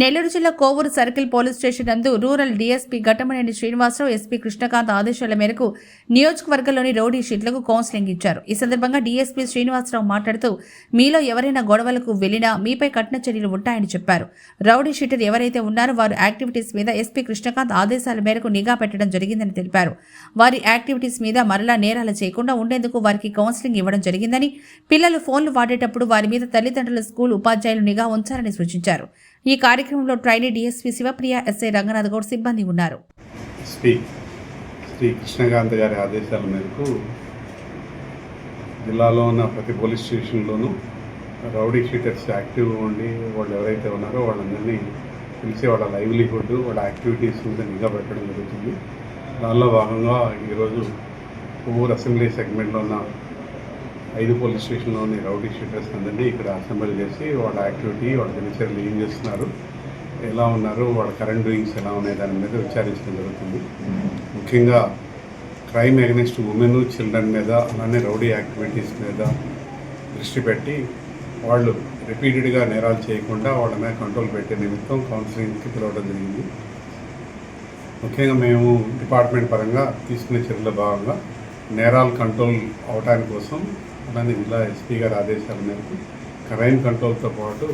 నెల్లూరు జిల్లా Kovur circle police station నందు rural DSP Ghattamaneni Srinivasarao SP Krishnakanth ఆదేశాల మేరకు నియోజకవర్గంలోని రౌడీ షీట్లకు కౌన్సిలింగ్ ఇచ్చారు. ఈ సందర్భంగా డీఎస్పీ శ్రీనివాసరావు మాట్లాడుతూ మీలో ఎవరైనా గొడవలకు వెళ్ళినా మీపై కఠిన చర్యలు ఉంటాయని చెప్పారు. రౌడీ షీటర్ ఎవరైతే ఉన్నారో వారి యాక్టివిటీస్ మీద ఎస్పీ కృష్ణకాంత్ ఆదేశాల మేరకు నిఘా పెట్టడం జరిగిందని తెలిపారు. వారి యాక్టివిటీస్ మీద మరలా నేరాలు చేయకుండా ఉండేందుకు వారికి కౌన్సిలింగ్ ఇవ్వడం జరిగిందని పిల్లలు ఫోన్లు వాడేటప్పుడు వారి మీద తల్లిదండ్రుల స్కూల్ ఉపాధ్యాయులు నిఘా ఉంచాలని సూచించారు. ఈ కార్యక్రమంలో trainee DSP Sivapriya SI Ranganath Goud సిబ్బంది ఉన్నారు. శ్రీ శ్రీ కృష్ణకాంత్ గారి ఆదేశాల మేరకు జిల్లాలో ఉన్న ప్రతి పోలీస్ స్టేషన్లోనూ రౌడీ షీటర్స్ యాక్టివ్గా ఉండి వాళ్ళు ఎవరైతే ఉన్నారో వాళ్ళందరినీ పిలిచి వాళ్ళ లైవ్లీహుడ్ వాళ్ళ యాక్టివిటీస్ మీద నిఘా పెట్టడం జరుగుతుంది. దానిలో భాగంగా ఈరోజు ఊరు అసెంబ్లీ సెగ్మెంట్లో ఉన్న ఐదు పోలీస్ స్టేషన్లోని రౌడీ షీటర్స్ అందరినీ ఇక్కడ అసెంబ్లీ చేసి వాళ్ళ యాక్టివిటీ వాళ్ళ దినచర్యలు ఏం చేస్తున్నారు ఎలా ఉన్నారు వాళ్ళ కరెంట్ డూయింగ్స్ ఎలా ఉన్నాయి దాని మీద విచారించడం జరుగుతుంది. ముఖ్యంగా క్రైమ్ అగెనిస్ట్ ఉమెన్ చిల్డ్రన్ మీద అలానే రౌడీ యాక్టివిటీస్ మీద దృష్టి పెట్టి వాళ్ళు రిపీటెడ్గా నేరాలు చేయకుండా వాళ్ళ మీద కంట్రోల్ పెట్టే నిమిత్తం కౌన్సిలింగ్కి పిలవడం జరిగింది. ముఖ్యంగా మేము డిపార్ట్మెంట్ పరంగా తీసుకునే చర్యల భాగంగా నేరాలు కంట్రోల్ అవడానికి కోసం అలానే జిల్లా ఎస్పీ గారి ఆదేశాల మేరకు క్రైమ్ కంట్రోల్తో పాటు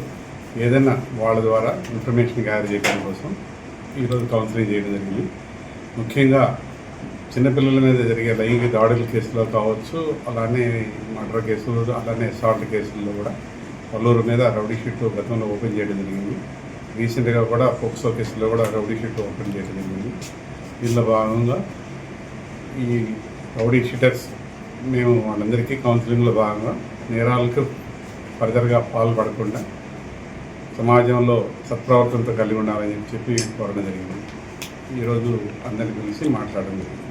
ఏదైనా వాళ్ళ ద్వారా ఇన్ఫర్మేషన్ గ్యాదర్ చేయడం కోసం ఈరోజు కౌన్సిలింగ్ చేయడం జరిగింది. ముఖ్యంగా చిన్నపిల్లల మీద జరిగే లైంగిక దాడుల కేసులో కావచ్చు అలానే మర్డర్ కేసులు అలానే అసాల్ట్ కేసుల్లో కూడా పల్లూరు మీద రౌడీ షీట్ గతంలో ఓపెన్ చేయడం జరిగింది. రీసెంట్గా కూడా పోక్సో కేసులో కూడా రౌడీ షీట్ ఓపెన్ చేయడం జరిగింది. దీనిలో భాగంగా ఈ రౌడీ షీటర్స్ మేము వాళ్ళందరికీ కౌన్సిలింగ్లో భాగంగా నేరాలకు ఫర్దర్గా పాల్పడకుండా సమాజంలో సత్ప్రవర్తనతో కలిగి ఉండాలని చెప్పి కోరడం జరిగింది. ఈరోజు అందరికీ పిలిచి మాట్లాడడం జరిగింది.